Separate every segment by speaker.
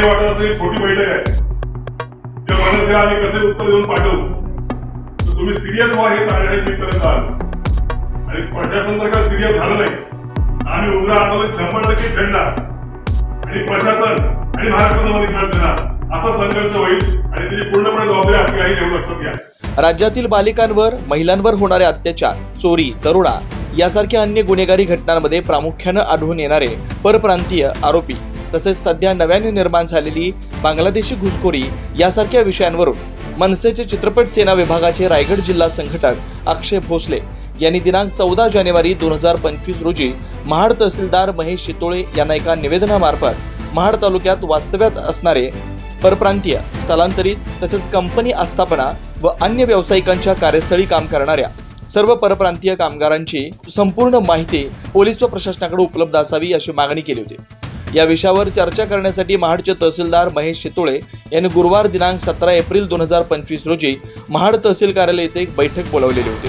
Speaker 1: नाही वाटत असेल छोटी बैठक आहे. त्या मनसेला आम्ही कसे उत्तर देऊन पाठवू? तर तुम्ही सिरियस व्हा हे सांगण्यासाठी मी पर्यंत आलो. आणि प्रशासन जर का सिरियस झालं नाही. आम्ही उग्र आंदोलन शंभर टक्के झेंडा. आणि प्रशासन आणि महाराष्ट्र नवनिर्माण सेना असा संघर्ष होईल आणि त्याची पूर्णपणे जबाबदारी आपली आहे एवढं लक्षात घ्या.
Speaker 2: राज्यातील बालिकांवर महिलांवर होणारे अत्याचार चोरी दरोडा यासारख्या अन्य गुन्हेगारी घटनांमध्ये प्रामुख्यानं आढळून येणारे परप्रांतीय आरोपी. तसेच सध्या नव्याने निर्माण झालेली बांगलादेशी घुसखोरी यासारख्या विषयांवरून मनसेचे चित्रपट सेना विभागाचे रायगड जिल्हा संघटक अक्षय भोसले यांनी दिनांक चौदा जानेवारी दोन हजार पंचवीस रोजी महाड तहसीलदार महेश शितोळे यांना एका निवेदनामार्फत महाड तालुक्यात वास्तव्यात असणारे परप्रांतीय स्थलांतरित तसेच कंपनी आस्थापना व अन्य व्यावसायिकांच्या कार्यस्थळी काम करणाऱ्या सर्व परप्रांतीय कामगारांची संपूर्ण माहिती पोलीस व प्रशासनाकडे उपलब्ध असावी अशी मागणी केली होती. या विषयावर चर्चा करण्यासाठी महाडचे तहसीलदार महेश शितोळे यांनी गुरुवार दिनांक सतरा एप्रिल दोन हजार पंचवीस रोजी महाड तहसील कार्यालय येथे एक बैठक बोलावलेली होती.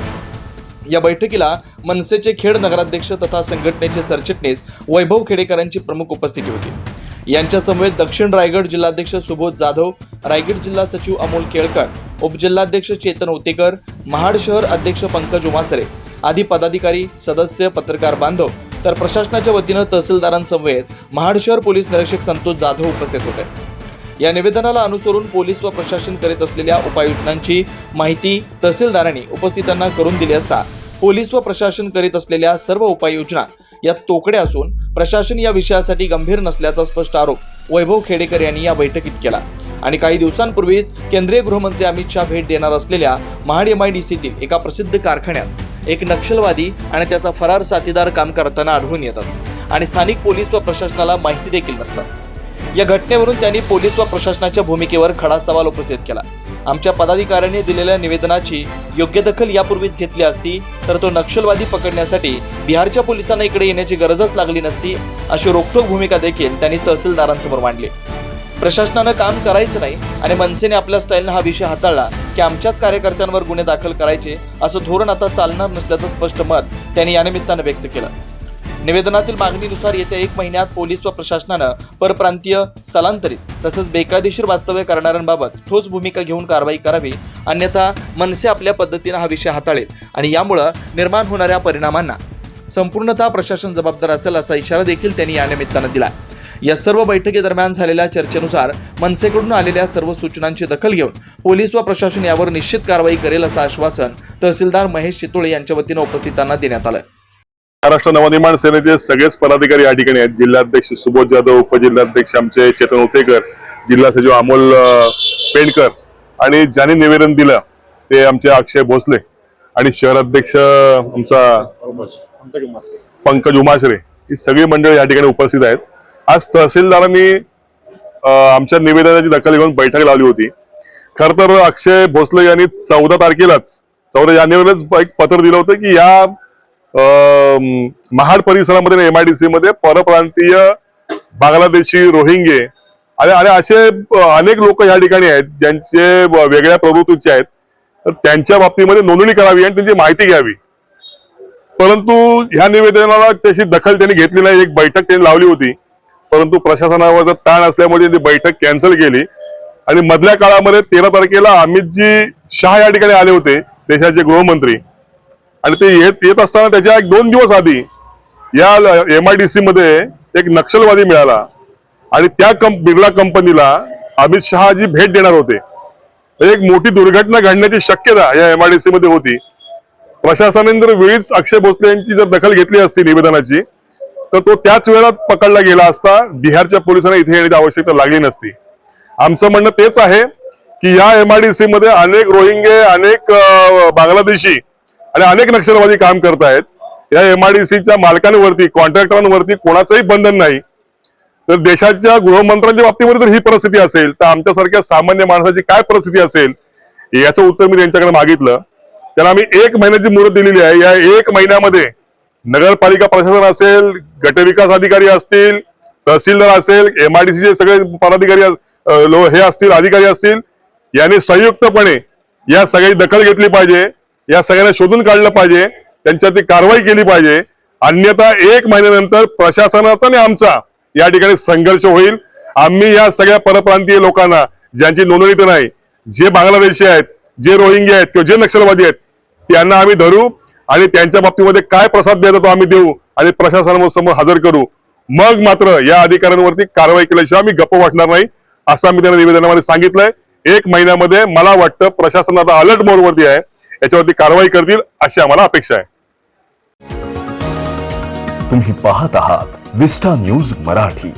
Speaker 2: या बैठकीला मनसेचे खेड नगराध्यक्ष तथा संघटनेचे सरचिटणीस वैभव खेडेकरांची प्रमुख उपस्थिती होती. यांच्यासमवेत दक्षिण रायगड जिल्हाध्यक्ष सुबोध जाधव रायगड जिल्हा सचिव अमोल केळकर उपजिल्हाध्यक्ष चेतन ओतेकर महाड शहर अध्यक्ष पंकज उमासरे आदी पदाधिकारी सदस्य पत्रकार बांधव तर प्रशासनाच्या वतीनं तहसीलदारांसमवेत महाड शहर पोलीस निरीक्षक संतोष जाधव उपस्थित होते. या निवेदनाला अनुसरून पोलीस व प्रशासन करीत असलेल्या उपाययोजनांची माहिती तहसीलदारांनी उपस्थितांना करून दिली असता पोलीस व प्रशासन करीत असलेल्या सर्व उपाययोजना या तोकड्या असून प्रशासन या विषयासाठी गंभीर नसल्याचा स्पष्ट आरोप वैभव खेडेकर यांनी या बैठकीत केला. आणि काही दिवसांपूर्वीच केंद्रीय गृहमंत्री अमित शहा भेट देणार असलेल्या महाड एम आय डी सीतील एका प्रसिद्ध कारखान्यात एक नक्षलवादी आणि त्याचा फरार साथीदार काम करताना आढळून येतात. आणि स्थानिक पोलीस व प्रशासनाला माहिती देखील नसतात. या घटनेवरून त्यांनी पोलीस व प्रशासनाच्या भूमिकेवर खडा सवाल उपस्थित केला. आमच्या पदाधिकाऱ्यांनी दिलेल्या निवेदनाची योग्य दखल यापूर्वीच घेतली असती तर तो नक्षलवादी पकडण्यासाठी बिहारच्या पोलिसांना इकडे येण्याची गरजच लागली नसती अशी रोखठोक भूमिका देखील त्यांनी तहसीलदारांसमोर मांडली. प्रशासनानं काम करायचं नाही आणि मनसेने आपल्या स्टाईलनं हा विषय हाताळला की आमच्याच कार्यकर्त्यांवर गुन्हे दाखल करायचे असं धोरण आता चालणार नसल्याचं स्पष्ट मत त्यांनी यानिमित्तानं व्यक्त केलं. निवेदनातील मागणीनुसार येत्या एक महिन्यात पोलीस व प्रशासनानं परप्रांतीय स्थलांतरित तसंच बेकायदेशीर वास्तव्य करणाऱ्यांबाबत ठोस भूमिका घेऊन कारवाई करावी अन्यथा मनसे आपल्या पद्धतीनं हा विषय हाताळेल आणि यामुळं निर्माण होणाऱ्या परिणामांना संपूर्णतः प्रशासन जबाबदार असेल असा इशारा देखील त्यांनी यानिमित्तानं दिला. या सर्व बैठकीदरम्यान झालेल्या चर्चेनुसार मनसेकडून आलेल्या सर्व सूचनांची दखल घेऊन पोलीस व प्रशासन यावर निश्चित कारवाई करेल असं आश्वासन तहसीलदार महेश चितोळे यांच्या वतीनं उपस्थितांना देण्यात आलं.
Speaker 1: महाराष्ट्र नवनिर्माण सेनेचे सगळेच पदाधिकारी या ठिकाणी आहेत. जिल्हाध्यक्ष सुबोध जाधव उपजिल्हाध्यक्ष आमचे चेतन उतेकर जिल्हा सचिव अमोल पेंडकर आणि ज्यांनी निवेदन दिलं ते आमचे अक्षय भोसले आणि शहर अध्यक्ष आमचा पंकज उमाश्रे ही सगळी मंडळी या ठिकाणी उपस्थित आहेत. आज तहसीलदारांनी आमच्या निवेदनाची दखल घेऊन बैठक लावली होती. खर तर अक्षय भोसले यांनी चौदा तारखेलाच चौदा जानेवारीलाच एक पत्र दिलं होतं की या महाड परिसरामध्ये एमआयडीसी मध्ये परप्रांतीय बांगलादेशी रोहिंगे आणि आणि असे अनेक लोक या ठिकाणी आहेत ज्यांचे वेगळ्या प्रवृत्तीचे आहेत. तर त्यांच्या बाबतीमध्ये नोंदणी करावी आणि त्यांची माहिती घ्यावी. परंतु ह्या निवेदनाला त्याची दखल त्यांनी घेतली नाही. एक बैठक त्यांनी लावली होती. परंतु प्रशासनावरचा ताण असल्यामुळे ती बैठक कॅन्सल केली. आणि मधल्या काळामध्ये तेरा तारखेला अमितजी शहा या ठिकाणी आले होते देशाचे गृहमंत्री. आणि ते येत येत असताना त्याच्या एक दोन दिवस आधी या एमआयडीसी मध्ये एक नक्षलवादी मिळाला. आणि त्या कंप बिर्ला कंपनीला अमित शहाजी भेट देणार होते. एक मोठी दुर्घटना घडण्याची शक्यता या एमआयडीसी मध्ये होती. प्रशासनाने जर वेळीच अक्षय भोसले यांची जर दखल घेतली असती निवेदनाची तर तो त्याच वेळात पकडला गेला असता बिहारच्या पोलिसांना इथे येण्याची आवश्यकता लागली नसती. आमचं म्हणणं तेच आहे की या एमआयडीसी मध्ये अनेक रोहिंगे अनेक बांगलादेशी आणि अनेक नक्षलवादी काम करतायत या एमआयडीसीच्या मालकांवरती कॉन्ट्रॅक्टरांवरती कोणाचंही बंधन नाही. तर देशाच्या गृहमंत्र्यांच्या बाबतीमध्ये जर ही परिस्थिती असेल तर आमच्यासारख्या सामान्य माणसाची काय परिस्थिती असेल याचं उत्तर मी त्यांच्याकडे मागितलं. त्यांना आम्ही एक महिन्याची मुदत दिलेली आहे. या एक महिन्यामध्ये नगरपालिका प्रशासन असेल गटविकास अधिकारी असतील तहसीलदार असेल एमआयडीसीचे सगळे पदाधिकारी अस- लो- हे असतील अधिकारी असतील यांनी संयुक्तपणे या सगळ्याची दखल घेतली पाहिजे या सगळ्यांना शोधून काढलं पाहिजे त्यांच्यावरती कारवाई केली पाहिजे. अन्यथा एक महिन्यानंतर प्रशासनाचा आणि आमचा या ठिकाणी संघर्ष होईल. आम्ही या सगळ्या परप्रांतीय लोकांना ज्यांची नोंदणी तर नाही जे बांगलादेशी आहेत जे रोहिंगे आहेत किंवा जे नक्षलवादी आहेत त्यांना आम्ही धरू आणि त्यांच्या बाबतीमध्ये काय प्रसाद द्यायचा तो आम्ही देऊ आणि प्रशासनासमोर हजर करू. मग मात्र या अधिकाऱ्यांवरती कारवाई केल्याशिवाय आम्ही गप्प वाटणार नाही असं आम्ही त्यांना निवेदनामध्ये सांगितलंय. एक महिन्यामध्ये मला वाटतं प्रशासन आता अलर्ट मोडवरती आहे. याच्यावरती कारवाई करतील अशी आम्हाला अपेक्षा आहे.
Speaker 3: तुम्ही पाहत आहात विस्टा न्यूज मराठी.